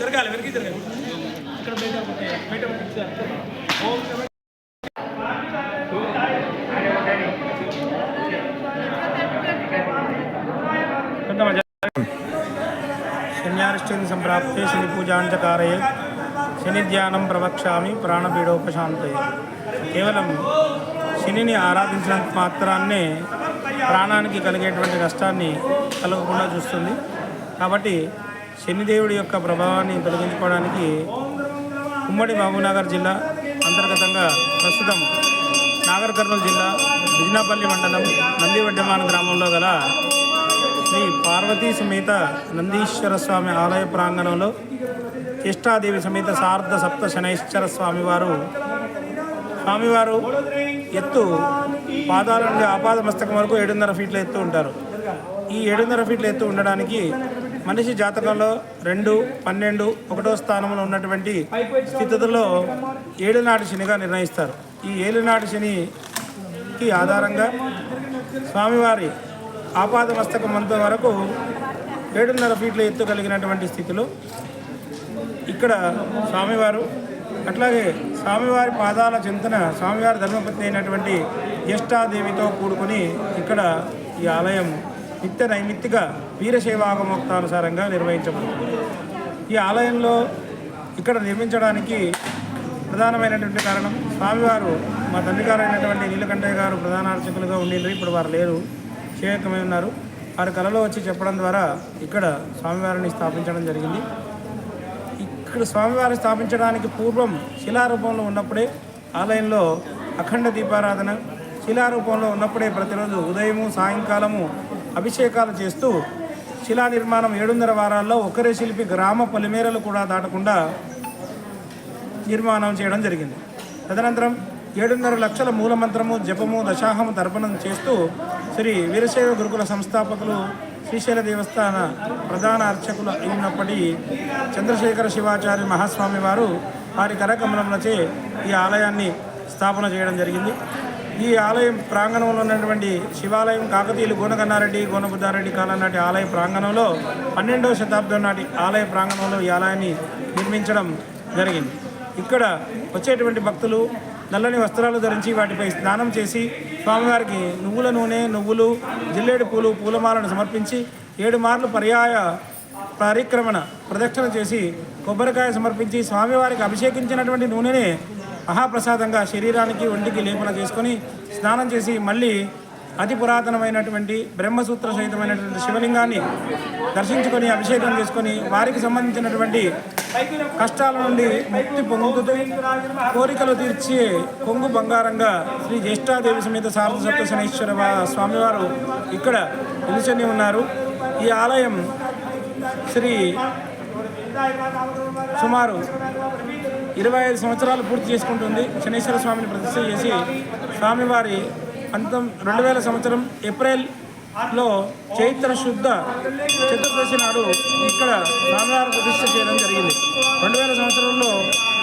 జరగాలి వెనక్కి జరగాలి. ఇక్కడ బయట బయట ఓం సంప్రాప్తే శని పూజాంచకారయే శనిధ్యానం ప్రవక్ష్యామి ప్రాణపీడోపశాంతయే. కేవలం శనిని ఆరాధించినంత మాత్రాన్నే ప్రాణానికి కలిగేటువంటి కష్టాన్ని కలగకుండా చూస్తుంది. కాబట్టి శనిదేవుడి యొక్క ప్రభావాన్ని తొలగించుకోవడానికి ఉమ్మడి మహబూబ్నగర్ జిల్లా అంతర్గతంగా ప్రస్తుతం నాగర్ కర్నూలు జిల్లా బిజినాపల్లి మండలం నందివడ్డమాన గ్రామంలో గల శ్రీ పార్వతీ సమేత నందీశ్వర స్వామి ఆలయ ప్రాంగణంలో జ్యేష్ఠాదేవి సమేత శారద సప్త శనైశ్వర స్వామివారు స్వామివారు ఎత్తు పాదాల నుండి ఆపాద మస్తకం వరకు ఏడున్నర ఫీట్ల ఎత్తు ఉంటారు. ఈ ఏడున్నర ఫీట్ల ఎత్తు ఉండడానికి మనిషి జాతకంలో రెండు పన్నెండు ఒకటో స్థానంలో ఉన్నటువంటి స్థితిలో ఏడునాటి శనిగా నిర్ణయిస్తారు. ఈ ఏడునాటి శనికి ఆధారంగా స్వామివారి ఆపాద మస్తకం అంత వరకు ఏడున్నర ఫీట్ల ఎత్తు కలిగినటువంటి స్థితిలో ఇక్కడ స్వామివారు అట్లాగే స్వామివారి పాదాల చింతన స్వామివారి ధర్మపత్ని అయినటువంటి జ్యేష్ఠాదేవితో కూడుకొని ఇక్కడ ఈ ఆలయం నిత్య నైమిత్తిక వీరశైవాగమోక్తానుసారంగా నిర్వహించబడుతుంది. ఈ ఆలయంలో ఇక్కడ నిర్మించడానికి ప్రధానమైనటువంటి కారణం స్వామివారు మా తండ్రి గారు అయినటువంటి నీలకంఠయ్య గారు ప్రధాన అర్చకులుగా ఉండిండ్రు ఇప్పుడు వారు లేరు చేయకమై ఉన్నారు. వారి కళలో వచ్చి చెప్పడం ద్వారా ఇక్కడ స్వామివారిని స్థాపించడం జరిగింది. ఇక్కడ స్వామివారిని స్థాపించడానికి పూర్వం శిలారూపంలో ఉన్నప్పుడే ఆలయంలో అఖండ దీపారాధన శిలారూపంలో ఉన్నప్పుడే ప్రతిరోజు ఉదయము సాయంకాలము అభిషేకాలు చేస్తూ శిలా నిర్మాణం ఏడున్నర వారాల్లో ఒకరే శిల్పి గ్రామ పొలిమేరలు కూడా దాటకుండా నిర్మాణం చేయడం జరిగింది. తదనంతరం ఏడున్నర లక్షల మూలమంత్రము జపము దశాహము తర్పణం చేస్తూ శ్రీ వీరశైవ గురుకుల సంస్థాపకులు శ్రీశైల దేవస్థాన ప్రధాన అర్చకులు అయినప్పటి చంద్రశేఖర శివాచార్య మహాస్వామి వారు వారి కరకమలములచే ఈ ఆలయాన్ని స్థాపన చేయడం జరిగింది. ఈ ఆలయం ప్రాంగణంలో ఉన్నటువంటి శివాలయం కాకతీయులు గోనకన్నారెడ్డి గోనబుద్ధారెడ్డి కాలం నాటి ఆలయ ప్రాంగణంలో పన్నెండవ శతాబ్దం నాటి ఆలయ ప్రాంగణంలో ఈ ఆలయాన్ని నిర్మించడం జరిగింది. ఇక్కడ వచ్చేటువంటి భక్తులు నల్లని వస్త్రాలు ధరించి వాటిపై స్నానం చేసి స్వామివారికి నువ్వుల నూనె నువ్వులు జిల్లేడు పూలు పూలమాలను సమర్పించి ఏడు మార్లు పర్యాయ పరిక్రమణ ప్రదక్షిణ చేసి కొబ్బరికాయ సమర్పించి స్వామివారికి అభిషేకించినటువంటి నూనెనే మహాప్రసాదంగా శరీరానికి ఒంటికి లేపన చేసుకొని స్నానం చేసి మళ్ళీ అతి పురాతనమైనటువంటి బ్రహ్మసూత్ర సహితమైనటువంటి శివలింగాన్ని దర్శించుకొని అభిషేకం చేసుకొని వారికి సంబంధించినటువంటి కష్టాల నుండి ముక్తి పొందుతూ కోరికలు తీర్చే కొంగు బంగారంగా శ్రీ జ్యేష్ఠాదేవి సమేత శారద సప్తశనేశ్వర స్వామివారు ఇక్కడ నిలుచొని ఉన్నారు. ఈ ఆలయం శ్రీ సుమారు ఇరవై ఐదు సంవత్సరాలు పూర్తి చేసుకుంటుంది. శనీశ్వర స్వామిని ప్రతిష్ట చేసి స్వామివారి అంతం రెండు వేల సంవత్సరం ఏప్రిల్లో చైత్ర శుద్ధ చతుర్దశి నాడు ఇక్కడ స్వామివారి ప్రతిష్ట చేయడం జరిగింది. రెండు వేల సంవత్సరంలో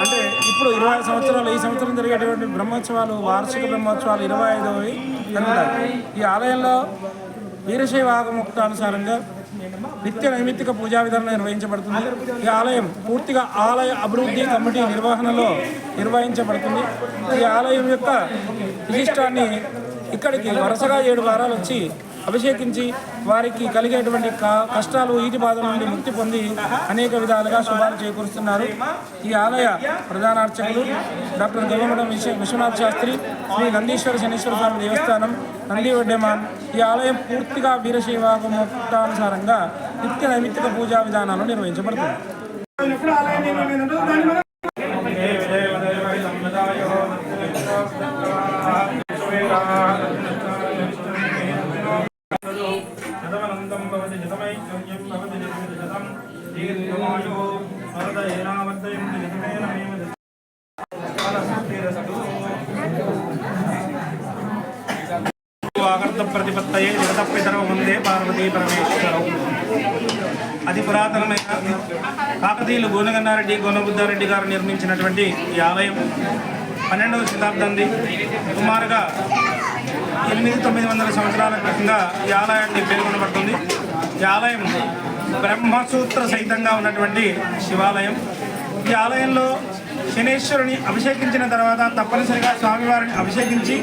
అంటే ఇప్పుడు ఇరవై ఐదు సంవత్సరాలు ఈ సంవత్సరం జరిగేటువంటి బ్రహ్మోత్సవాలు వార్షిక బ్రహ్మోత్సవాలు ఇరవై ఐదవి జరుగుతాయి ఈ ఆలయంలో వీరశైవ ఆగముక్తానుసారంగా నిత్య నైమిత్తిక పూజా విధానం నిర్వహించబడుతుంది. ఈ ఆలయం పూర్తిగా ఆలయ అభివృద్ధి కమిటీ నిర్వహణలో నిర్వహించబడుతుంది. ఈ ఆలయం యొక్క విశిష్టాన్ని ఇక్కడికి వరుసగా ఏడు వారాలు వచ్చి అభిషేకించి వారికి కలిగేటువంటి క- కష్టాలు ఈటి బాధల నుండి ముక్తి పొంది అనేక విధాలుగా శుభాలు చేకూరుస్తున్నారు. ఈ ఆలయ ప్రధాన అర్చకులు డాక్టర్ గంగమఠం విశ్వ విశ్వనాథ్ శాస్త్రి శ్రీ నందీశ్వర శనీశ్వర స్వామి దేవస్థానం నంది వడ్డెమాన్. ఈ ఆలయం పూర్తిగా వీరశైవాగమోక్తానుసారంగా నిత్య నైమిత్తిక పూజా విధానాలు నిర్వహించబడుతుంది. ప్రతిపత్తయే జగత పితరవు ముందే పార్వతీ పరమేశ్వరం అతి పురాతనమైన కాకతీయులు గోనగన్నారెడ్డి గోనబుద్ధారెడ్డి గారు నిర్మించినటువంటి ఈ ఆలయం పన్నెండవ శతాబ్దంది సుమారుగా ఎనిమిది తొమ్మిది వందల సంవత్సరాల క్రితంగా ఈ ఆలయాన్ని పేర్కొనబడుతుంది. ఈ ఆలయం బ్రహ్మసూత్ర సహితంగా ఉన్నటువంటి శివాలయం. ఈ ఆలయంలో శనేశ్వరుని అభిషేకించిన తర్వాత తప్పనిసరిగా స్వామివారిని అభిషేకించి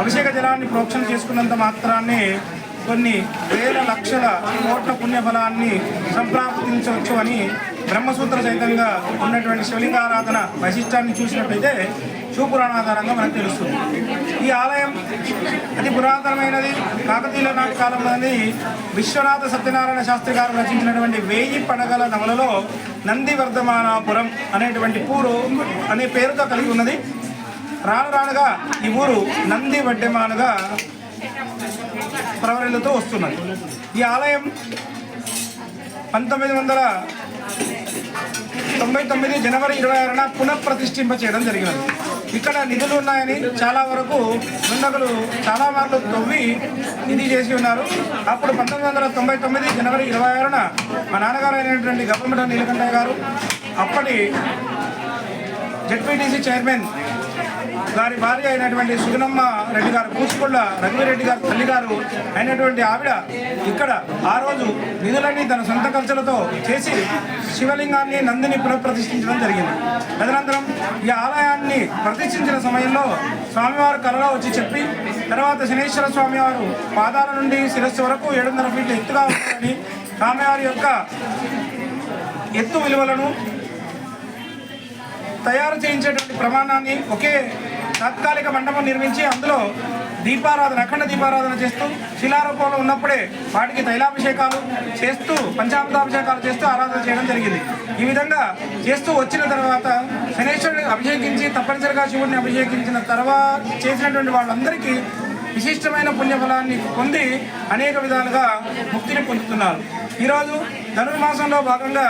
అభిషేక జలాన్ని ప్రోక్షణ చేసుకున్నంత మాత్రాన్ని కొన్ని వేల లక్షల కోట్ల పుణ్యఫలాన్ని సంప్రాప్తించవచ్చు అని బ్రహ్మసూత్ర సహితంగా ఉన్నటువంటి శివలింగారాధన వైశిష్టాన్ని చూసినట్లయితే శివపురాణాధారంగా మనకు తెలుస్తుంది. ఈ ఆలయం అతి పురాతనమైనది కాకతీయుల నాటి కాలంలోని విశ్వనాథ సత్యనారాయణ శాస్త్రి గారు రచించినటువంటి వేయి పడగల నవలలో నందివర్ధమానాపురం అనేటువంటి ఊరు అనే పేరుతో కలిగి ఉన్నది. రాను రానుగా ఈ ఊరు నంది వడ్డెమానుగా ప్రవరిల్లుతూ వస్తున్నది. ఈ ఆలయం పంతొమ్మిది వందల తొంభై తొమ్మిది జనవరి ఇరవై ఆరున పునఃప్రతిష్ఠింప చేయడం జరిగినది. ఇక్కడ నిధులు ఉన్నాయని చాలా వరకు దుండగులు చాలా మార్లు తవ్వి ఇది చేసి ఉన్నారు. అప్పుడు పంతొమ్మిది వందల తొంభై తొమ్మిది జనవరి ఇరవై ఆరున మా నాన్నగారు అయినటువంటి గవర్నమెంట్ నీలకంఠయ్య గారు అప్పటి జెడ్పీటీసీ చైర్మన్ గారి భార్య అయినటువంటి సుగుణమ్మ రెడ్డి గారు కూసుకొండ రఘువీరెడ్డి గారు తల్లి గారు అయినటువంటి ఆవిడ ఇక్కడ ఆ రోజు నిధులన్నీ తన సొంత ఖర్చులతో చేసి శివలింగాన్ని నందిని పునఃప్రతిష్ఠించడం జరిగింది. తదనంతరం ఈ ఆలయాన్ని ప్రతిష్ఠించిన సమయంలో స్వామివారు కలలో వచ్చి చెప్పి తర్వాత శనేశ్వర స్వామివారు పాదాల నుండి శిరస్సు వరకు ఏడున్నర ఫీట్ల ఎత్తుగా ఉంటుందని స్వామివారి యొక్క ఎత్తు విలువలను తయారు చేయించేటువంటి ప్రమాణాన్ని ఒకే తాత్కాలిక మండపం నిర్మించి అందులో దీపారాధన అఖండ దీపారాధన చేస్తూ శిలారూపంలో ఉన్నప్పుడే వాటికి తైలాభిషేకాలు చేస్తూ పంచామృతాభిషేకాలు చేస్తూ ఆరాధన చేయడం జరిగింది. ఈ విధంగా చేస్తూ వచ్చిన తర్వాత శనేశ్వరుని అభిషేకించి తప్పనిసరిగా శివుడిని అభిషేకించిన తర్వాత చేసినటువంటి వాళ్ళందరికీ విశిష్టమైన పుణ్యఫలాన్ని పొంది అనేక విధాలుగా ముక్తిని పొందుతున్నారు. ఈరోజు ధనుర్మాసంలో భాగంగా